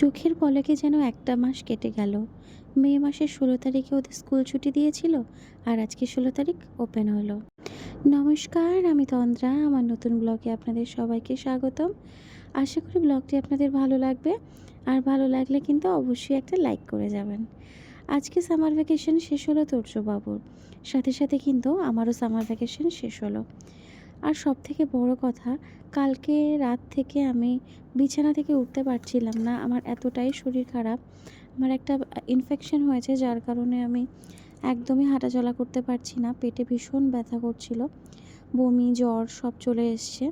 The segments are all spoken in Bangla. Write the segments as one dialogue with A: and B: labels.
A: চোখের পলকে যেন একটা মাস কেটে গেল। মে মাসের ষোলো তারিখে ওদের স্কুল ছুটি দিয়েছিল আর আজকে ষোলো তারিখ ওপেন হলো। নমস্কার, আমি তন্দ্রা, আমার নতুন ব্লগে আপনাদের সবাইকে স্বাগতম। আশা করি ব্লগটি আপনাদের ভালো লাগবে আর ভালো লাগলে কিন্তু অবশ্যই একটা লাইক করে যাবেন। আজকে সামার ভ্যাকেশন শেষ হলো তোর্যবাবুর সাথে সাথে কিন্তু আমারও সামার ভ্যাকেশন শেষ হলো। আর সব থেকে বড় কথা, কালকে রাত থেকে আমি বিছানা থেকে উঠতে পারছিলাম না। আমার এতটাই শরীর খারাপ। আমার একটা ইনফেকশন হয়েছে, যার কারণে আমি একদমই হাঁটাচলা করতে পারছি না। পেটে ভীষণ ব্যথা করছিল। বমি, জ্বর সব চলে এসছে।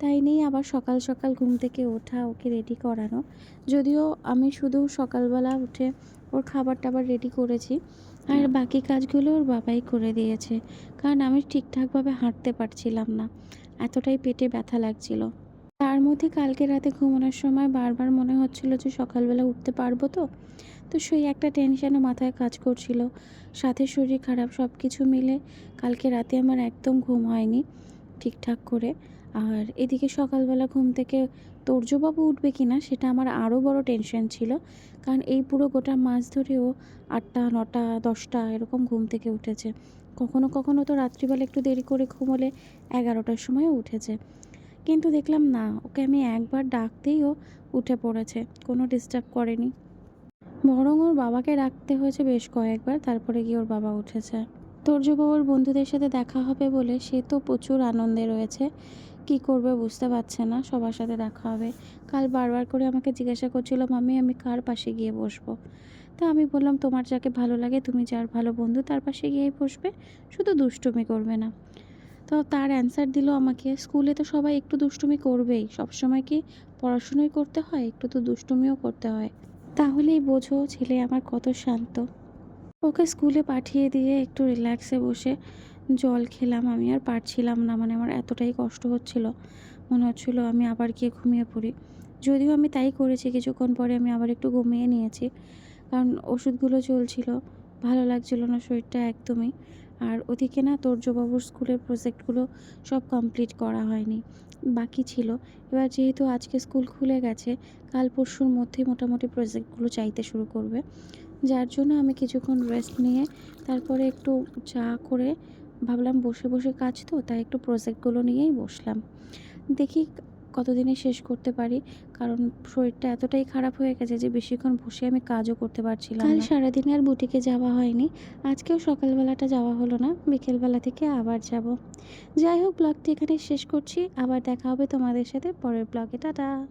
A: তাই নিয়ে আবার সকাল সকাল ঘুম থেকে ওঠা, ওকে রেডি করানো। যদিও আমি শুধু সকালবেলা উঠে ওর খাবার টাবার রেডি করেছি। আর বাকি কাজগুলো ওর বাবাই করে দিয়েছে, কারণ আমি ঠিকঠাকভাবে হাঁটতে পারছিলাম না। এতটাই পেটে ব্যথা লাগছিল। তার মধ্যে কালকে রাতে ঘুমানোর সময় বারবার মনে হচ্ছিল যে সকালবেলা উঠতে পারব তো। তো সেই একটা টেনশনও মাথায় কাজ করছিল। সাথে শরীর খারাপ সব কিছু মিলে কালকে রাতে আমার একদম ঘুম হয়নি ঠিকঠাক করে। আর এদিকে সকালবেলা ঘুম থেকে তোর্যবাবু উঠবে কি না সেটা আমার আরও বড় টেনশন ছিল। কারণ এই পুরো গোটা মাস ধরেও আটটা, নটা, দশটা এরকম ঘুম থেকে উঠেছে। কখনো কখনো তো রাত্রিবেলা একটু দেরি করে ঘুমোলে এগারোটার সময়ও উঠেছে। কিন্তু দেখলাম না, ওকে আমি একবার ডাকতেই ও উঠে পড়েছে, কোনো ডিস্টার্ব করেনি। বরং ওর বাবাকে ডাকতে হয়েছে বেশ কয়েকবার, তারপরে গিয়ে ওর বাবা উঠেছে। তোর্যবাবুর বন্ধুদের সাথে দেখা হবে বলে সে তো প্রচুর আনন্দে রয়েছে। কি করবে বুঝতে পারছে না, সবার সাথে দেখা হবে। কাল বারবার করে আমাকে জিজ্ঞাসা করছিল মামি আমি কার পাশে গিয়ে বসবো? তা আমি বললাম, তোমার যাকে ভালো লাগে, তুমি যার ভালো বন্ধু, তার পাশে গিয়েই বসবে, শুধু দুষ্টুমি করবে না। তো তার অ্যান্সার দিল আমাকে, স্কুলে তো সবাই একটু দুষ্টুমি করবেই, সবসময় কি পড়াশুনোই করতে হয়, একটু তো দুষ্টুমিও করতে হয়? তাহলেই বোঝো, ছেলে আমার কত শান্ত। ওকে স্কুলে পাঠিয়ে দিয়ে একটু রিল্যাক্সে বসে জল খেলাম আমি, আর পারছিলাম না। মানে আমার এতটাই কষ্ট হচ্ছিল। মনে হচ্ছিল আমি আবার গিয়ে ঘুমিয়ে পড়ি। যদিও আমি তাই করেছি, কিছুক্ষণ পরে আমি আবার একটু ঘুমিয়ে নিয়েছি। কারণ ওষুধগুলো চলছিল, ভালো লাগছিল না শরীরটা একদমই। আর ওদিকে না তোর্যবাবুর স্কুলের প্রজেক্টগুলো সব কমপ্লিট করা হয়নি, বাকি ছিল। এবার যেহেতু আজকে স্কুল খুলে গেছে, কাল পরশুর মধ্যেই মোটামুটি প্রজেক্টগুলো চাইতে শুরু করবে। যার জন্য আমি কিছুক্ষণ রেস্ট নিয়ে তারপরে একটু চা করে ভাবলাম বসে বসে কাজ তো তাই একটু প্রজেক্টগুলো নিয়েই বসলাম। দেখি কতদিনে শেষ করতে পারি কারণ শরীরটা এতটাই খারাপ হয়ে গেছে যে বেশিক্ষণ বসে আমি কাজও করতে পারছিলাম কাল সারাদিন আর বুটিকে যাওয়া হয়নি আজকেও সকালবেলাটা যাওয়া হলো না বিকেলবেলা থেকে আবার যাব। যাই হোক ব্লগটি এখানে শেষ করছি আবার দেখা হবে তোমাদের সাথে পরের ব্লগে টাটা।